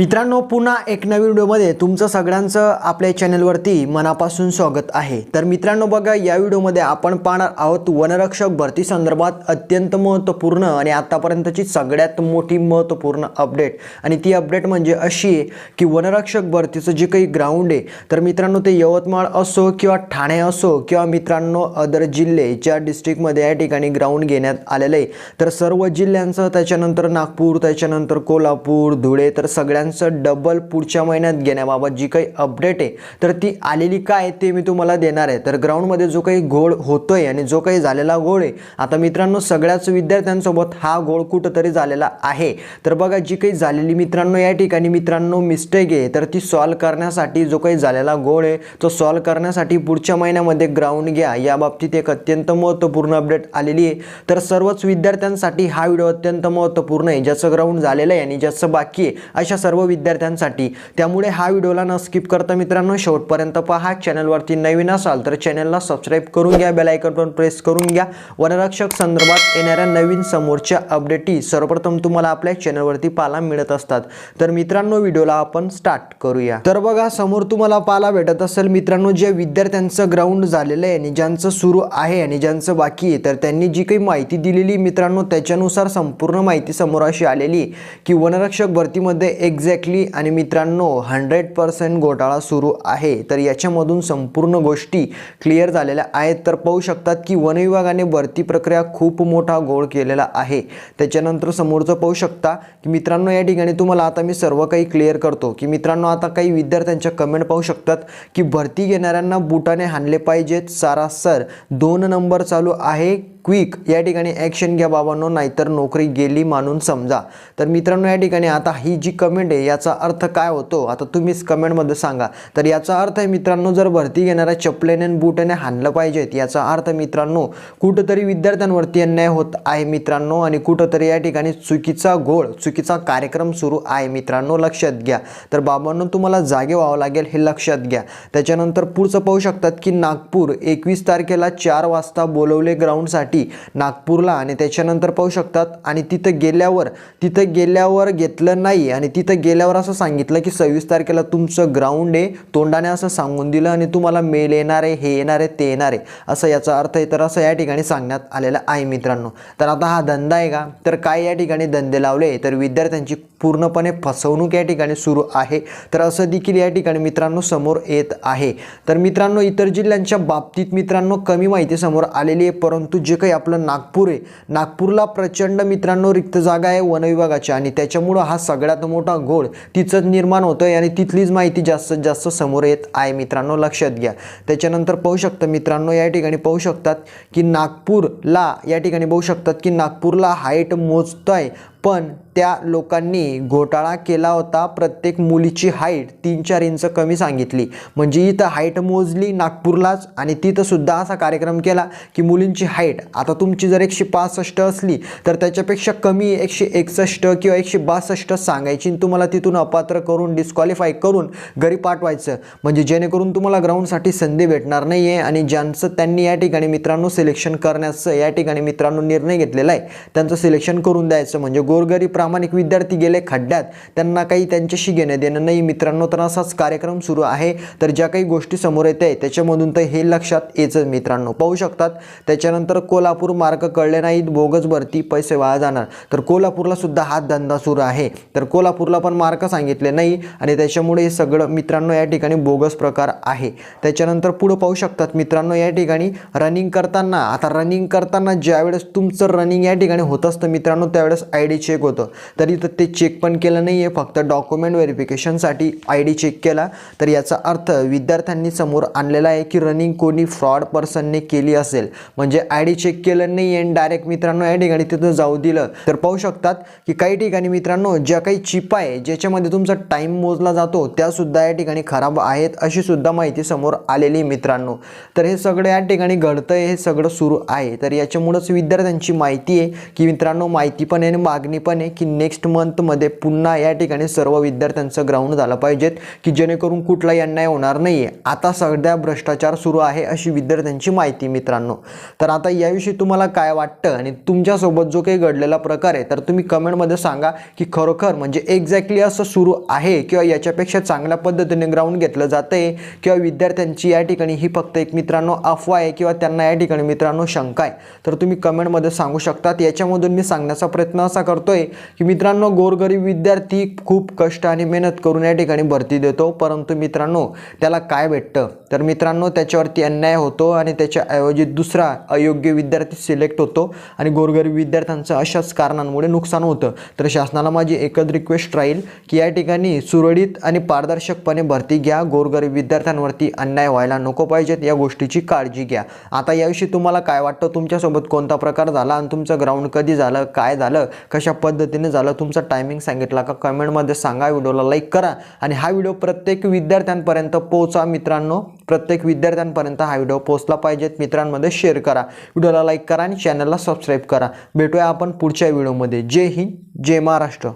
मित्रांनो पुन्हा एक नवीन व्हिडिओमध्ये तुमचं सगळ्यांचं आपल्या चॅनलवरती मनापासून स्वागत आहे. तर मित्रांनो बघा या व्हिडिओमध्ये आपण पाहणार आहोत वनरक्षक भरती संदर्भात अत्यंत महत्त्वपूर्ण आणि आत्तापर्यंतची सगळ्यात मोठी महत्त्वपूर्ण अपडेट. आणि ती अपडेट म्हणजे अशी आहे की वनरक्षक भरतीचं जे काही ग्राउंड आहे तर मित्रांनो ते यवतमाळ असो किंवा ठाणे असो किंवा मित्रांनो अदर जिल्हे ज्या डिस्ट्रिक्टमध्ये या ठिकाणी ग्राउंड घेण्यात आलेलं आहे तर सर्व जिल्ह्यांचं त्याच्यानंतर नागपूर त्याच्यानंतर कोल्हापूर धुळे तर त्यांचं डबल पुढच्या महिन्यात घेण्याबाबत जी काही अपडेट आहे तर ती आलेली काय ते मी तुम्हाला देणार आहे. तर ग्राउंडमध्ये जो काही घोळ होतोय आणि जो काही झालेला घोळ आहे आता मित्रांनो सगळ्याच विद्यार्थ्यांसोबत हा घोळ कुठंतरी झालेला आहे. तर बघा जी काही झालेली मित्रांनो या ठिकाणी मित्रांनो मिस्टेक आहे तर ती सॉल्व करण्यासाठी जो काही झालेला घोळ आहे तो सॉल्व करण्यासाठी पुढच्या महिन्यामध्ये ग्राउंड घ्या. या बाबतीत एक अत्यंत महत्त्वपूर्ण अपडेट आलेली आहे. तर सर्वच विद्यार्थ्यांसाठी हा व्हिडिओ अत्यंत महत्त्वपूर्ण आहे. ज्याचं ग्राउंड झालेलं आहे आणि ज्याचं बाकी आहे अशा सर्व विद्यार्थ्यांसाठी. त्यामुळे हा व्हिडिओला न स्किप करता मित्रांनो शेवटपर्यंत पहा. चॅनलवरती नवीन असाल तर चॅनलला सबस्क्राईब करून घ्या. बेलायकन पण प्रेस करून घ्या. वनरक्षक संदर्भात येणाऱ्या नवीन समोरच्या अपडेटी सर्वप्रथम तुम्हाला आपल्या चॅनलवरती पाहायला मिळत असतात. तर मित्रांनो व्हिडिओला आपण स्टार्ट करूया. तर बघा समोर तुम्हाला पाहायला भेटत असेल मित्रांनो जे विद्यार्थ्यांचं ग्राउंड झालेलं आहे आणि ज्यांचं सुरू आहे आणि ज्यांचं बाकी आहे तर त्यांनी जी काही माहिती दिलेली मित्रांनो त्याच्यानुसार संपूर्ण माहिती समोर अशी आलेली की वनरक्षक भरतीमध्ये एक एक्झॅक्टली आणि मित्रांनो हंड्रेड पर्सेंट घोटाळा सुरू आहे. तर याच्यामधून संपूर्ण गोष्टी क्लिअर झालेल्या आहेत. तर पाहू शकतात की वन विभागाने भरती प्रक्रिया खूप मोठा घोळ केलेला आहे. त्याच्यानंतर समोरचं पाहू शकता की मित्रांनो या ठिकाणी तुम्हाला आता मी सर्व काही क्लिअर करतो की मित्रांनो आता काही विद्यार्थ्यांच्या कमेंट पाहू शकतात की भरती घेणाऱ्यांना बुटाने हाणले पाहिजेत. सारासर दोन नंबर चालू आहे. क्विक या ठिकाणी ॲक्शन घ्या बाबांनो नाहीतर नोकरी गेली मानून समजा. तर मित्रांनो या ठिकाणी आता ही जी कमेंट आहे याचा अर्थ काय होतो? आता तुम्हीच कमेंटमध्ये सांगा. तर याचा अर्थ आहे मित्रांनो जर भरती घेणाऱ्या चपलेने आणि बुटाने हाणलं पाहिजेत याचा अर्थ मित्रांनो कुठंतरी विद्यार्थ्यांवरती अन्याय होत आहे मित्रांनो आणि कुठंतरी या ठिकाणी चुकीचा घोळ चुकीचा कार्यक्रम सुरू आहे मित्रांनो लक्षात घ्या. तर बाबांनो तुम्हाला जागे व्हावं लागेल हे लक्षात घ्या. त्याच्यानंतर पुढचं पाहू शकतात की नागपूर एकवीस तारखेला चार वाजता बोलवले ग्राउंडसाठी नागपूरला आणि त्याच्यानंतर पाहू शकतात. आणि तिथं गेल्यावर तिथं गेल्यावर घेतलं नाही आणि तिथं गेल्यावर असं सांगितलं की सव्वीस तारखेला तुमचं ग्राउंड आहे. तोंडाने असं सांगून दिलं आणि तुम्हाला मेल येणार आहे हे येणार आहे ते येणार आहे. असं याचा अर्थ आहे तर असं या ठिकाणी सांगण्यात आलेलं आहे मित्रांनो. तर आता हा धंदा आहे का? तर काय या ठिकाणी धंदे लावले? तर विद्यार्थ्यांची पूर्णपणे फसवणूक या ठिकाणी सुरू आहे. तर असं देखील या ठिकाणी मित्रांनो समोर येत आहे. तर मित्रांनो इतर जिल्ह्यांच्या बाबतीत मित्रांनो कमी माहिती समोर आलेली आहे परंतु जे काही आपलं नागपूर आहे. नागपूरला प्रचंड मित्रांनो रिक्त जागा आहे वनविभागाची आणि त्याच्यामुळं हा सगळ्यात मोठा घोळ तिचं निर्माण होतो आहे आणि तिथलीच माहिती जास्तीत जास्त समोर येत आहे. मित्रांनो लक्षात घ्या. त्याच्यानंतर पाहू शकता मित्रांनो या ठिकाणी पाहू शकतात की नागपूरला या ठिकाणी पाहू शकतात की नागपूरला हाईट मोजतोय. पण त्या लोकांनी घोटाळा केला होता. प्रत्येक मुलीची हाईट तीन चार इंच कमी सांगितली. म्हणजे इथं हाईट मोजली नागपूरलाच आणि तिथंसुद्धा असा कार्यक्रम केला की मुलींची हाईट आता तुमची जर एकशे पासष्ट असली तर त्याच्यापेक्षा कमी एकशे एकसष्ट किंवा एकशे बासष्ट सांगायची आणि तुम्हाला तिथून अपात्र करून डिस्क्वालिफाय करून घरी पाठवायचं. म्हणजे जेणेकरून तुम्हाला ग्राउंडसाठी संधी भेटणार नाही आहे आणि ज्यांचं त्यांनी या ठिकाणी मित्रांनो सिलेक्शन करण्याचं या ठिकाणी मित्रांनो निर्णय घेतलेला आहे त्यांचं सिलेक्शन करून द्यायचं. म्हणजे गोरगरी प्रामाणिक विद्यार्थी गेले खड्ड्यात. त्यांना काही त्यांच्याशी घेणं देणं नाही. मित्रांनो तर असाच कार्यक्रम सुरू आहे. तर ज्या काही गोष्टी समोर येत आहे त्याच्यामधून तर हे लक्षात येचं मित्रांनो. पाहू शकतात त्याच्यानंतर कोल्हापूर मार्क कळले नाहीत बोगस भरती पैसे वाया जाणार. तर कोल्हापूरला सुद्धा हा धंदा सुरू आहे. तर कोल्हापूरला पण मार्क सांगितले नाही आणि त्याच्यामुळे हे सगळं मित्रांनो या ठिकाणी बोगस प्रकार आहे. त्याच्यानंतर पुढं पाहू शकतात मित्रांनो या ठिकाणी रनिंग करताना आता रनिंग करताना ज्यावेळेस तुमचं रनिंग या ठिकाणी होत असतं मित्रांनो त्यावेळेस आय डी चेक होतं. तर इथं ते चेक पण केलं नाही आहे फक्त डॉक्युमेंट व्हेरिफिकेशनसाठी आय डी चेक केला. तर याचा अर्थ विद्यार्थ्यांनी समोर आणलेला आहे की रनिंग कोणी फ्रॉड पर्सनने केली असेल. म्हणजे आय डी चेक केलं नाही आणि डायरेक्ट मित्रांनो या ठिकाणी तिथं जाऊ दिलं. तर पाहू शकतात की काही ठिकाणी मित्रांनो ज्या काही चिप आहे ज्याच्यामध्ये तुमचा टाईम मोजला जातो त्यासुद्धा या ठिकाणी खराब आहेत अशी सुद्धा माहिती समोर आलेली मित्रांनो. तर हे सगळं या ठिकाणी घडतं हे सगळं सुरू आहे. तर याच्यामुळंच विद्यार्थ्यांची माहिती आहे की मित्रांनो माहिती पण आहे आणि मागणी मागणी पण आहे की नेक्स्ट मंथमध्ये पुन्हा या ठिकाणी सर्व विद्यार्थ्यांचं ग्राउंड झालं पाहिजेत की जेणेकरून कुठलाही अन्याय होणार नाही आहे आता सध्या भ्रष्टाचार सुरू आहे अशी विद्यार्थ्यांची माहिती मित्रांनो. तर आता याविषयी तुम्हाला काय वाटतं? आणि तुमच्यासोबत जो काही घडलेला प्रकार आहे तर तुम्ही कमेंटमध्ये सांगा की खरोखर म्हणजे एक्झॅक्टली असं सुरू आहे किंवा याच्यापेक्षा चांगल्या पद्धतीने ग्राउंड घेतलं जातं आहे किंवा विद्यार्थ्यांची या ठिकाणी ही फक्त एक मित्रांनो अफवा आहे किंवा त्यांना या ठिकाणी मित्रांनो शंका आहे. तर तुम्ही कमेंटमध्ये सांगू शकतात. याच्यामधून मी सांगण्याचा प्रयत्न असा करतोय की मित्रांनो गोरगरीब विद्यार्थी खूप कष्ट आणि मेहनत करून या ठिकाणी भरती देतो. परंतु मित्रांनो त्याला काय भेटतं? तर मित्रांनो त्याच्यावरती अन्याय होतो आणि त्याच्याऐवजी दुसरा अयोग्य विद्यार्थी सिलेक्ट होतो आणि गोरगरीब विद्यार्थ्यांचं अशाच कारणांमुळे नुकसान होतं. तर शासनाला माझी एकच रिक्वेस्ट राहील की या ठिकाणी सुरळीत आणि पारदर्शकपणे भरती घ्या. गोरगरीब विद्यार्थ्यांवरती अन्याय व्हायला नको पाहिजेत. या गोष्टीची काळजी घ्या. आता याविषयी तुम्हाला काय वाटतं? तुमच्यासोबत कोणता प्रकार झाला आणि तुमचं ग्राउंड कधी झालं? काय झालं? कशा कशा पद्धतीने झालं तुमचा टायमिंग सांगितला का कमेंटमध्ये सांगा व्हिडिओला लाईक करा आणि हा व्हिडिओ प्रत्येक विद्यार्थ्यांपर्यंत पोहोचा. मित्रांनो प्रत्येक विद्यार्थ्यांपर्यंत हा व्हिडिओ पोहोचला पाहिजेत मित्रांमध्ये शेअर करा. व्हिडिओला लाईक करा आणि चॅनलला सबस्क्राईब करा. भेटूया आपण पुढच्या व्हिडिओमध्ये. जय हिंद जय महाराष्ट्र.